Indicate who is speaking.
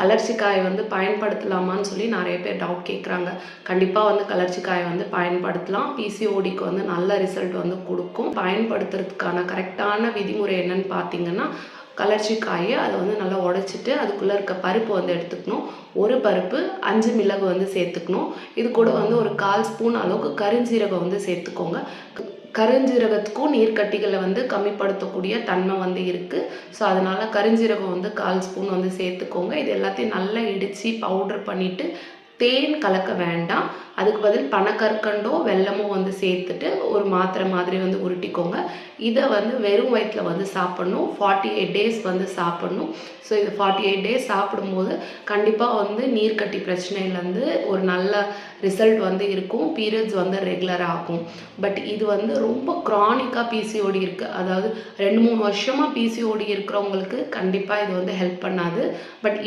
Speaker 1: கலர்ச்சிக்காய் வந்து பயன்படுத்தலாமான்னு சொல்லி நிறைய பேர் டவுட் கேட்குறாங்க கண்டிப்பாக வந்து கலர்ச்சிக்காயை வந்து பயன்படுத்தலாம். பிசிஓடிக்கு வந்து நல்ல ரிசல்ட் வந்து கொடுக்கும். பயன்படுத்துறதுக்கான கரெக்டான விதிமுறை என்னன்னு பார்த்தீங்கன்னா கலர்ச்சிக்காயை அதை வந்து நல்லா உடச்சிட்டு அதுக்குள்ளே இருக்க பருப்பு வந்து எடுத்துக்கணும். ஒரு பருப்பு அஞ்சு மிளகு வந்து சேர்த்துக்கணும். இது கூட வந்து ஒரு கால் ஸ்பூன் அளவுக்கு கருஞ்சீரகம் வந்து சேர்த்துக்கோங்க. கருஞ்சீரகத்துக்கும் நீர்க்கட்டிகளை வந்து கம்மிப்படுத்தக்கூடிய தன்மை வந்து இருக்குது ஸோ அதனால் கருஞ்சீரகம் வந்து கால் ஸ்பூன் வந்து சேர்த்துக்கோங்க. இது எல்லாத்தையும் நல்லா இடித்து பவுடர் பண்ணிவிட்டு தேன் கலக்க வேண்டாம். அதுக்கு பதில் பனக்கற்கண்டோ வெல்லமோ வந்து சேர்த்துட்டு ஒரு மாத்திரை மாதிரி வந்து உருட்டிக்கோங்க. இதை வந்து வெறும் வயிற்றில் வந்து சாப்பிட்ணும். ஃபார்ட்டி எயிட் டேஸ் வந்து சாப்பிட்ணும். ஸோ இது ஃபார்ட்டி எயிட் டேஸ் சாப்பிடும்போது கண்டிப்பாக வந்து நீர்க்கட்டி பிரச்சனையிலேருந்து ஒரு நல்ல ரிசல்ட் வந்து இருக்கும். பீரியட்ஸ் வந்து ரெகுலர் ஆகும். பட் இது வந்து ரொம்ப க்ரானிக்காக பிசிஓடி இருக்குது அதாவது ரெண்டு மூணு வருஷமாக பிசிஓடி இருக்கிறவங்களுக்கு கண்டிப்பாக இது வந்து ஹெல்ப் பண்ணாது. பட்